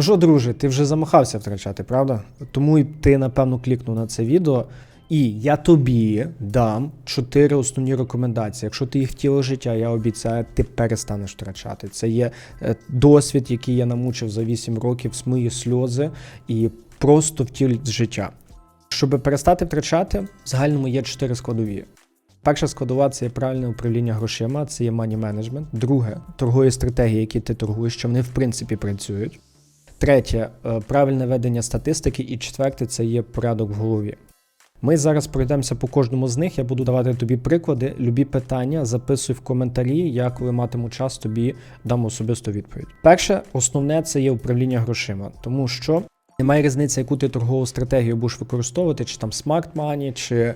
Ну що, друже, ти вже замахався втрачати, правда? Тому і ти, напевно, клікнув на це відео. І я тобі дам чотири основні рекомендації. Якщо ти їх в життя, я обіцяю, ти перестанеш втрачати. Це є е, досвід, який я намучив за 8 років, смиє сльози і просто втілить життя. Щоб перестати втрачати, в загальному є чотири складові. Перша складова це є правильне управління грошима, це є мані менеджмент. Друге торгові стратегії, які ти торгуєш, що вони в принципі працюють. Третє е, правильне ведення статистики. І четверте це є порядок в голові. Ми зараз пройдемося по кожному з них. Я буду давати тобі приклади. Любі питання записуй в коментарі. Я коли матиму час, тобі дам особисту відповідь. Перше, основне це є управління грошима, тому що немає різниці, яку ти торгову стратегію будеш використовувати, чи там Smart Money, чи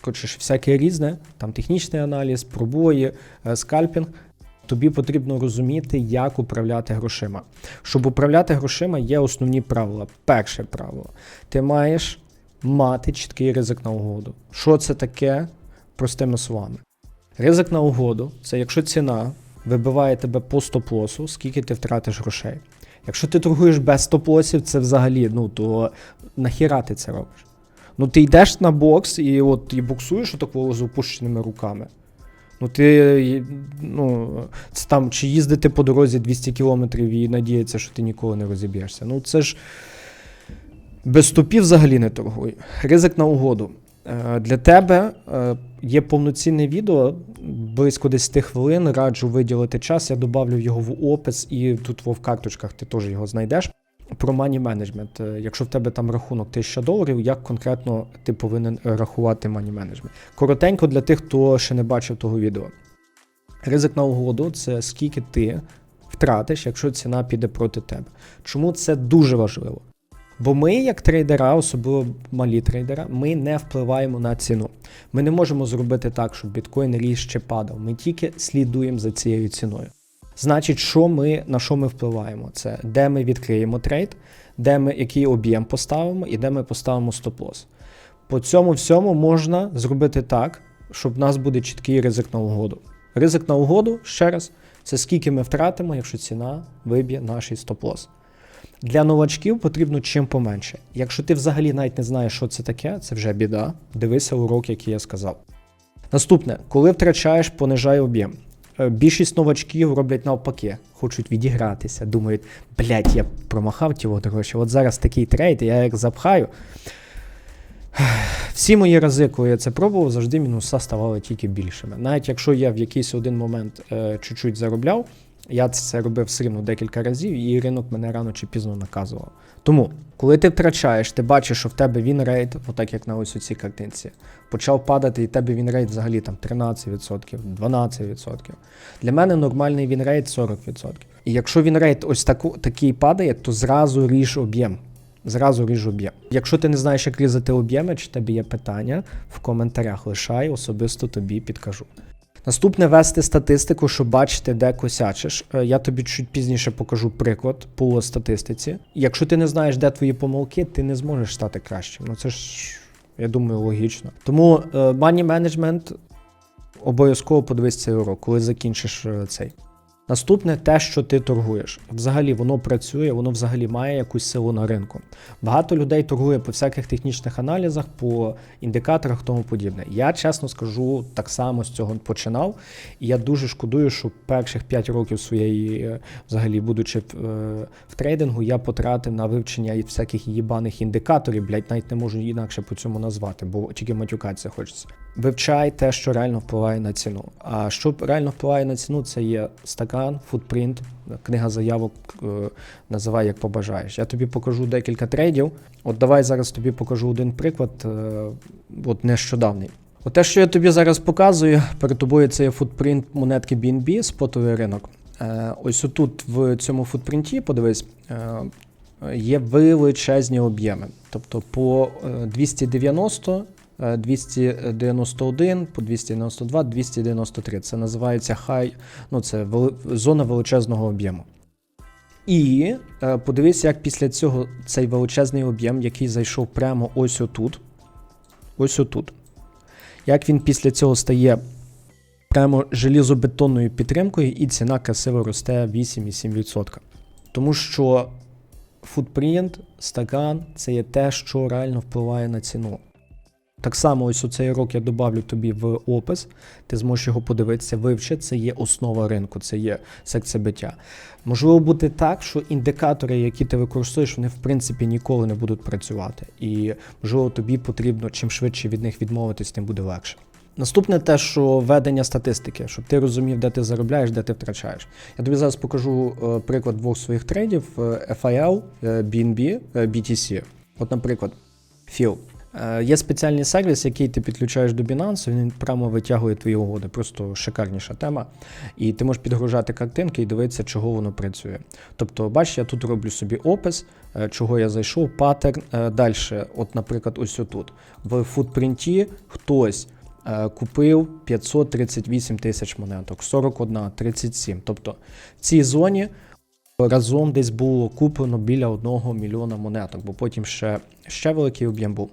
коротше, всяке різне, там технічний аналіз, пробої, е, скальпінг. Тобі потрібно розуміти, як управляти грошима. Щоб управляти грошима, є основні правила. Перше правило: ти маєш мати чіткий ризик на угоду. Що це таке? Простими словами. Ризик на угоду це якщо ціна вибиває тебе по стоп-лосу, скільки ти втратиш грошей. Якщо ти торгуєш без стоп-лосів, це взагалі, ну то нахіра ти це робиш? Ну ти йдеш на бокс і от і боксуєш отакого з опущеними руками. Ну, ти, ну, це там, чи їздити по дорозі 200 кілометрів і надіятися, що ти ніколи не розіб'єшся. Ну, це ж без стопів взагалі не торгуй. Ризик на угоду. Е, Для тебе е, є повноцінне відео, близько 10 хвилин. Раджу виділити час. Я додавлю його в опис, і тут в карточках ти теж його знайдеш. Про мані менеджмент. Якщо в тебе там рахунок 1000 доларів, як конкретно ти повинен рахувати мані менеджмент? Коротенько для тих, хто ще не бачив того відео. Ризик на угоду це скільки ти втратиш, якщо ціна піде проти тебе. Чому це дуже важливо? Бо ми, як трейдера, особливо малі трейдера, ми не впливаємо на ціну. Ми не можемо зробити так, щоб біткоін ріс чи падав. Ми тільки слідуємо за цією ціною. Значить, що ми на що ми впливаємо? Це де ми відкриємо трейд, де ми який об'єм поставимо і де ми поставимо стоп-лосс. По цьому всьому можна зробити так, щоб в нас буде чіткий ризик на угоду. Ризик на угоду, ще раз, це скільки ми втратимо, якщо ціна виб'є наш стоп-лосс. Для новачків потрібно чим поменше. Якщо ти взагалі навіть не знаєш, що це таке, це вже біда. Дивися урок, який я сказав. Наступне, коли втрачаєш, понижай об'єм. Е, Більшість новачків роблять навпаки, хочуть відігратися, думають, блядь, я промахав ті от гроші. От зараз такий трейд, я як запхаю. Всі мої рази, коли я це пробував, завжди мінуса ставали тільки більшими. Навіть якщо я в якийсь один момент е, чуть-чуть заробляв, я це робив все рівно декілька разів, і ринок мене рано чи пізно наказував. Тому, коли ти втрачаєш, ти бачиш, що в тебе він рейд, отак як на ось у цій картинці, почав падати, і в тебе він рейд взагалі там 13%, 12%. Для мене нормальний він рейд 40%. І якщо він рейд ось таку, такий падає, то зразу ріж об'єм. Зразу ріж об'єм. Якщо ти не знаєш, як різати об'єми, чи тебе є питання, в коментарях лишай, особисто тобі підкажу. Наступне вести статистику, щоб бачити, де косячиш. Е, Я тобі чуть пізніше покажу приклад по статистиці. Якщо ти не знаєш, де твої помилки, ти не зможеш стати кращим. Ну це ж, я думаю, логічно. Тому е, money management обов'язково подивись цей урок, коли закінчиш е, цей. Наступне те, що ти торгуєш. Взагалі воно працює, воно взагалі має якусь силу на ринку. Багато людей торгує по всяких технічних аналізах, по індикаторах тому подібне. Я чесно скажу, так само з цього починав. І я дуже шкодую, що перших 5 років своєї, е, взагалі, будучи в, е, в трейдингу, я потратив на вивчення всяких їбаних індикаторів, блядь, навіть не можу інакше по цьому назвати, бо тільки матюкатися хочеться. Вивчай те, що реально впливає на ціну. А що реально впливає на ціну, це є стакан, футпринт, книга заявок, е, називай як побажаєш. Я тобі покажу декілька трейдів. От давай зараз тобі покажу один приклад, е, от нещодавний. От те, що я тобі зараз показую, перед тобою це є футпринт монетки BNB, спотовий ринок. Е, Ось отут в цьому футпринті, подивись, є величезні об'єми. Тобто по е, 290 е, 291 по 292, 293. Це називається хай, ну це вели- зона величезного об'єму. І е, подивись, як після цього цей величезний об'єм, який зайшов прямо ось отут, ось отут, як він після цього стає прямо желізобетонною підтримкою, і ціна красиво росте 8,7%. Тому що футпринт, стакан це є те, що реально впливає на ціну. Так само, ось у цей урок я добавлю тобі в опис, ти зможеш його подивитися, вивчити, це є основа ринку, це є секція биття. Можливо бути так, що індикатори, які ти використовуєш, вони в принципі ніколи не будуть працювати. І можливо тобі потрібно чим швидше від них відмовитись, тим буде легше. Наступне те, що ведення статистики, щоб ти розумів, де ти заробляєш, де ти втрачаєш. Я тобі зараз покажу е, приклад двох своїх трейдів: е, FIL, BNB, е, BTC. От, наприклад, FIL. Е, Є спеціальний сервіс, який ти підключаєш до Binance, він прямо витягує твої угоди. Просто шикарніша тема. І ти можеш підгружати картинки і дивитися, чого воно працює. Тобто, бачиш, я тут роблю собі опис, е, чого я зайшов, паттерн. Далі, от, наприклад, ось отут. В футпринті хтось е, купив 538 тисяч монеток, 41, 37. Тобто в цій зоні разом десь було куплено біля 1 мільйона монеток, бо потім ще, ще великий об'єм був.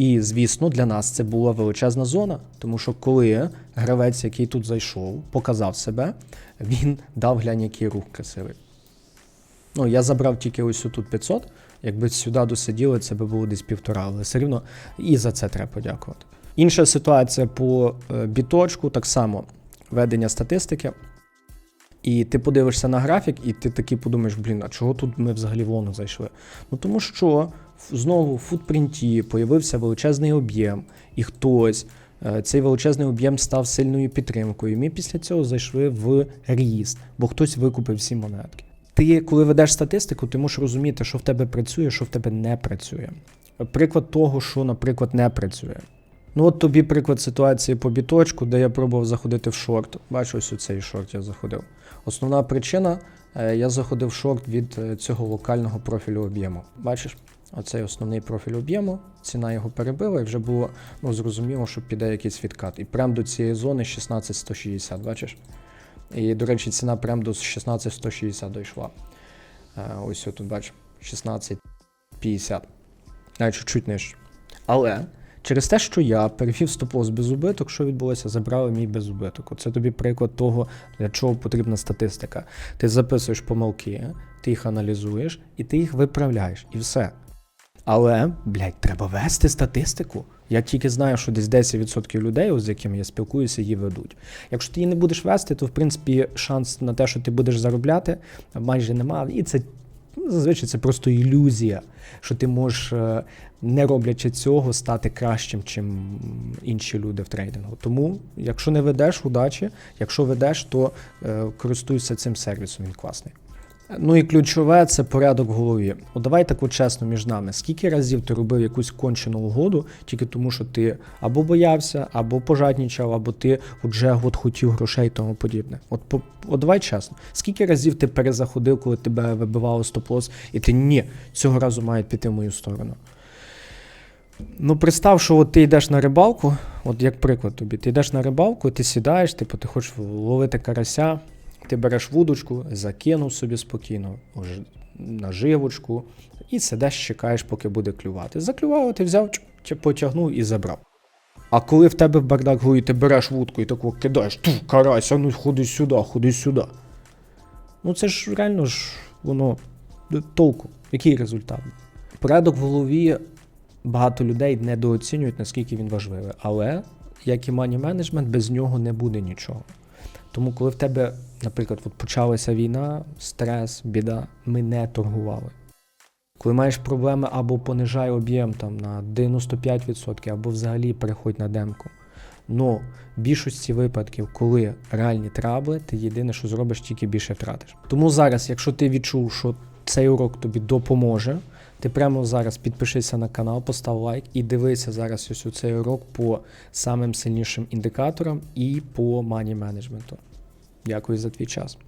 І, звісно, для нас це була величезна зона, тому що коли гравець, який тут зайшов, показав себе, він дав глянь, який рух красивий. Ну, я забрав тільки ось тут 500. Якби сюди досиділи, це би було десь півтора, але все рівно і за це треба подякувати. Інша ситуація по е, біточку, так само ведення статистики. І ти подивишся на графік, і ти такий подумаєш, блін, а чого тут ми взагалі в лону зайшли? Ну тому що знову в футпринті появився величезний об'єм, і хтось е, цей величезний об'єм став сильною підтримкою. І ми після цього зайшли в ріст, бо хтось викупив всі монетки. Ти, коли ведеш статистику, ти можеш розуміти, що в тебе працює, що в тебе не працює. Приклад того, що, наприклад, не працює. Ну, от тобі приклад ситуації по біточку, де я пробував заходити в шорт. Бачу, ось у цей шорт я заходив. Основна причина, е, я заходив в шорт від е, цього локального профілю об'єму. Бачиш, оцей основний профіль об'єму, ціна його перебила, і вже було ну, зрозуміло, що піде якийсь відкат. І прямо до цієї зони 16160, бачиш? І, до речі, ціна прямо до 16160 дійшла. Е, Ось тут бачиш, 1650. Навіть чуть-чуть нижче. Але через те, що я перевів стоп-лосс без убиток, що відбулося? Забрали мій без убиток. Оце тобі приклад того, для чого потрібна статистика. Ти записуєш помилки, ти їх аналізуєш і ти їх виправляєш, і все. Але, блядь, треба вести статистику. Я тільки знаю, що десь 10% людей, з якими я спілкуюся, її ведуть. Якщо ти її не будеш вести, то в принципі шанс на те, що ти будеш заробляти, майже немає. І це зазвичай це просто ілюзія, що ти можеш, е, не роблячи цього, стати кращим, чим інші люди в трейдингу. Тому, якщо не ведеш, удачі. Якщо ведеш, то е, користуйся цим сервісом, він класний. Ну і ключове це порядок в голові. От давай так от чесно між нами. Скільки разів ти робив якусь кончену угоду, тільки тому, що ти або боявся, або пожаднічав, або ти вже от хотів грошей і тому подібне. От, по- от давай чесно, скільки разів ти перезаходив, коли тебе вибивало стоп-лосс, і ти ні, цього разу мають піти в мою сторону. Ну, представ, що от ти йдеш на рибалку, от як приклад тобі, ти йдеш на рибалку, ти сідаєш, типу, ти хочеш ловити карася, ти береш вудочку, закинув собі спокійно, наживочку, і сидиш, чекаєш, поки буде клювати. Заклювало, ти взяв, потягнув і забрав. А коли в тебе в бардак гуї, ти береш вудку і таку кидаєш, ту, карась, ну ходи сюди, ходи сюди. Ну це ж реально ж воно толку. Який результат? Порядок в голові багато людей недооцінюють, наскільки він важливий. Але, як і мані менеджмент, без нього не буде нічого. Тому, коли в тебе, наприклад, от почалася війна, стрес, біда, ми не торгували. Коли маєш проблеми або понижай об'єм там на 95%, або взагалі переходь на демку. Но в більшості випадків, коли реальні трабли, ти єдине, що зробиш, тільки більше втратиш. Тому зараз, якщо ти відчув, що цей урок тобі допоможе, ти прямо зараз підпишися на канал, постав лайк і дивися зараз ось у цей урок по самим сильнішим індикаторам і по мані менеджменту. Дякую за твій час.